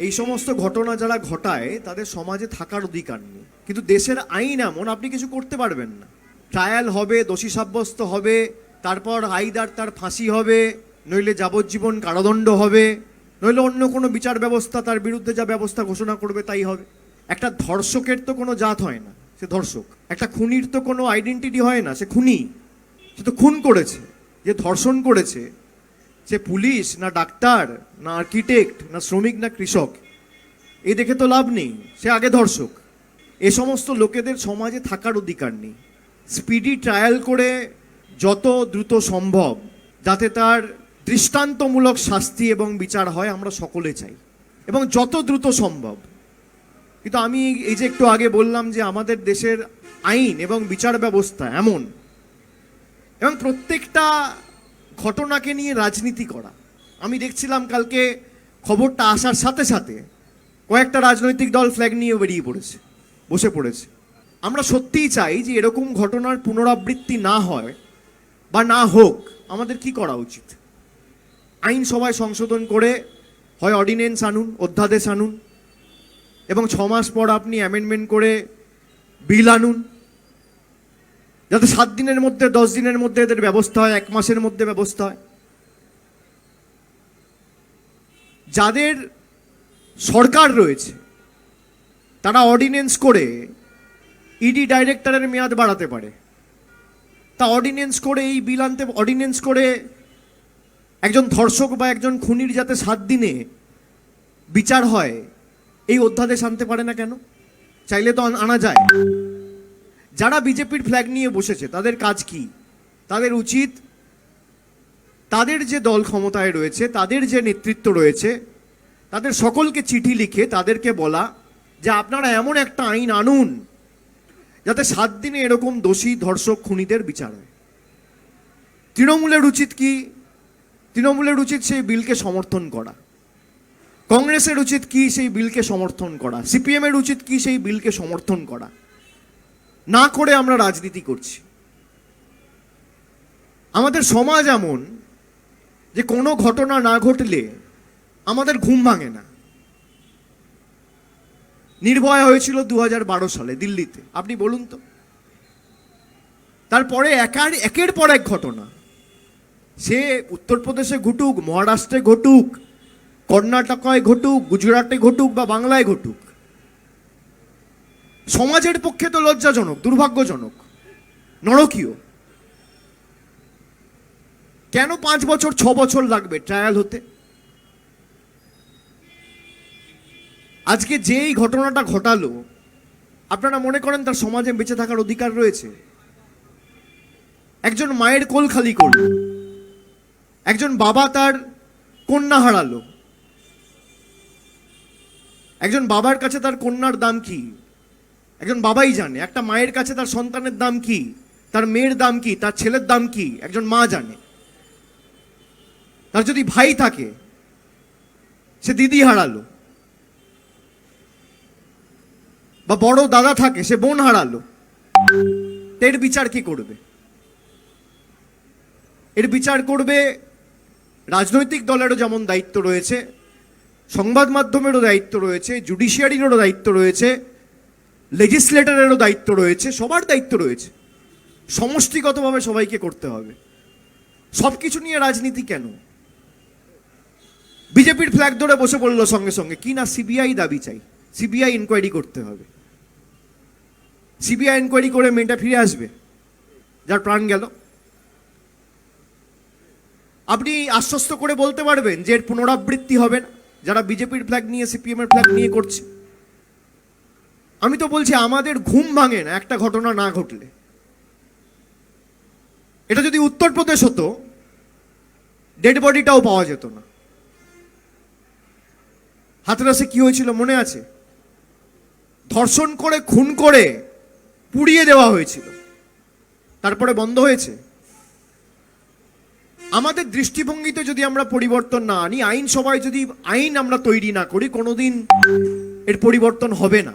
এই সমস্ত ঘটনা যারা ঘটায়, তাদের সমাজে থাকার অধিকার নেই। কিন্তু দেশের আইন এমন, আপনি কিছু করতে পারবেন না। ট্রায়াল হবে, দোষী সাব্যস্ত হবে, তারপর আইদার তার ফাঁসি হবে, নইলে যাবজ্জীবন কারাদণ্ড হবে, নইলে অন্য কোনো বিচার ব্যবস্থা, তার বিরুদ্ধে যা ব্যবস্থা ঘোষণা করবে তাই হবে। একটা ধর্ষকের তো কোনো জাত হয় না, সে ধর্ষক। একটা খুনির তো কোনো আইডেন্টিটি হয় না, সে খুনি। সে তো খুন করেছে, যে ধর্ষণ করেছে সে পুলিশ, না ডাক্তার, না আর্কিটেক্ট, না শ্রমিক, না কৃষক এই দেখে তো লাভ নেই। সে আগে ধর্ষক। এ সমস্ত লোকেদের সমাজে থাকার অধিকার নেই। স্পিডি ট্রায়াল করে যত দ্রুত সম্ভব যাতে তার দৃষ্টান্তমূলক শাস্তি এবং বিচার হয় আমরা সকলে চাই। এবং যত দ্রুত সম্ভব। কিন্তু আমি এই যে একটু আগে বললাম যে আমাদের দেশের আইন এবং বিচার ব্যবস্থা এমন। এবং প্রত্যেকটা ঘটনাকে নিয়ে রাজনীতি করা। আমি দেখছিলাম কালকে খবরটা আসার সাথে সাথে কয়েকটা রাজনৈতিক দল ফ্ল্যাগ নিয়ে বেরিয়ে পড়েছে, বসে পড়েছে। আমরা সত্যিই চাই যে এরকম ঘটনার পুনরাবৃত্তি না হয় বা না হোক, আমাদের কি করা উচিত? আইন সভায় সংশোধন করে হয় অর্ডিনেন্স আনুন, অধ্যাদেশ আনুন, এবং ছ মাস পর আপনি অ্যামেন্ডমেন্ট করে বিল আনুন যাতে সাত দিনের মধ্যে, দশ দিনের মধ্যে এদের ব্যবস্থা হয়, এক মাসের মধ্যে ব্যবস্থা হয়। যাদের সরকার রয়েছে, তারা অর্ডিনেন্স করে ইডি ডাইরেক্টরের মেয়াদ বাড়াতে পারে। তা অর্ডিনেন্স করে এই বিল আনতে অর্ডিনেন্স করে একজন ধর্ষক বা একজন খুনির যাতে সাত দিনে বিচার হয়, এই অধ্যাদেশ আনতে পারে না কেন? চাইলে তো আনা যায়। যারা বিজেপির ফ্ল্যাগ নিয়ে বসেছে, তাদের কাজ কি? তাদের উচিত তাদের যে দল ক্ষমতায় রয়েছে, তাদের যে নেতৃত্ব রয়েছে, তাদের সকলকে চিঠি লিখে তাদেরকে বলা যে আপনারা এমন একটা আইন আনুন যাতে সাত দিনে এরকম দোষী ধর্ষক খুনিদের বিচার হয়। তৃণমূলের উচিত কি? তৃণমূলের উচিত সেই বিলকে সমর্থন করা। কংগ্রেসের উচিত কি সেই বিলকে সমর্থন করা? সিপিএমের উচিত কি সেই বিলকে সমর্থন করা? না করে আমরা রাজনীতি করছি। আমাদের সমাজ এমন যে কোনো ঘটনা না ঘটলে আমাদের ঘুম ভাঙে না। নির্ভয়া হয়েছিল দু হাজার বারো সালে দিল্লিতে। আপনি বলুন তো। তারপরে একার, একের পর এক ঘটনা। সে উত্তরপ্রদেশে ঘটুক, মহারাষ্ট্রে ঘটুক, কর্ণাটকায় ঘটুক, গুজরাটে ঘটুক বা বাংলায় ঘটুক সমাজের পক্ষে তো লজ্জাজনক, দুর্ভাগ্যজনক। নরকীয়। কেন পাঁচ বছর, ছ বছর লাগবে ট্রায়াল হতে? আজকে যেই ঘটনাটা ঘটালো, আপনারা মনে করেন তার সমাজে বেঁচে থাকার অধিকার রয়েছে? একজন মায়ের কোল খালি করল। একজন বাবা তার কন্যা হারালো। একজন বাবার কাছে তার কন্যার দাম কি? একজন বাবাই জানে, একটা মায়ের কাছে তার সন্তানের দাম কি, তার মেয়ের দাম কি, তার ছেলের দাম কি, একজন মা জানে। তার যদি ভাই থাকে, সে দিদি হারালো। বা বড় দাদা থাকে, সে বোন হারালো। এর বিচার কি করবে? এর বিচার করবে রাজনৈতিক দলেরও যেমন দায়িত্ব রয়েছে, সংবাদ মাধ্যমেরও দায়িত্ব রয়েছে জুডিশিয়ারিরও দায়িত্ব রয়েছে লেজিসলেটরেরও দায়িত্ব রয়েছে, সবার দায়িত্ব রয়েছে। সমষ্টিগতভাবে সবাইকে করতে হবে। সব কিছু নিয়ে রাজনীতি কেন? বিজেপির ফ্ল্যাগ ধরে বসে পড়ল সঙ্গে সঙ্গে। কি না সিবিআই দাবি চাই? সিবিআই ইনকোয়ারি করতে হবে। সিবিআই ইনকোয়ারি করে মেয়েটা ফিরে আসবে? যার প্রাণ গেল। আপনি আশ্বস্ত করে বলতে পারবেন যে এর পুনরাবৃত্তি হবে না। যারা বিজেপির ফ্ল্যাগ নিয়ে সিপিএম এর ফ্ল্যাগ নিয়ে করছে। আমি তো বলছি আমাদের ঘুম ভাঙে না, একটা ঘটনা না ঘটলে। এটা যদি উত্তরপ্রদেশ হতো ডেড বডিটাও পাওয়া যেত না। হাতরাসে কি হয়েছিল মনে আছে? ধর্ষণ করে, খুন করে পুড়িয়ে দেওয়া হয়েছিল। তারপরে বন্ধ হয়েছে। আমাদের দৃষ্টিভঙ্গিতে যদি আমরা পরিবর্তন না আনি আইন সভায় যদি আইন আমরা তৈরি না করি, কোনোদিন এর পরিবর্তন হবে না।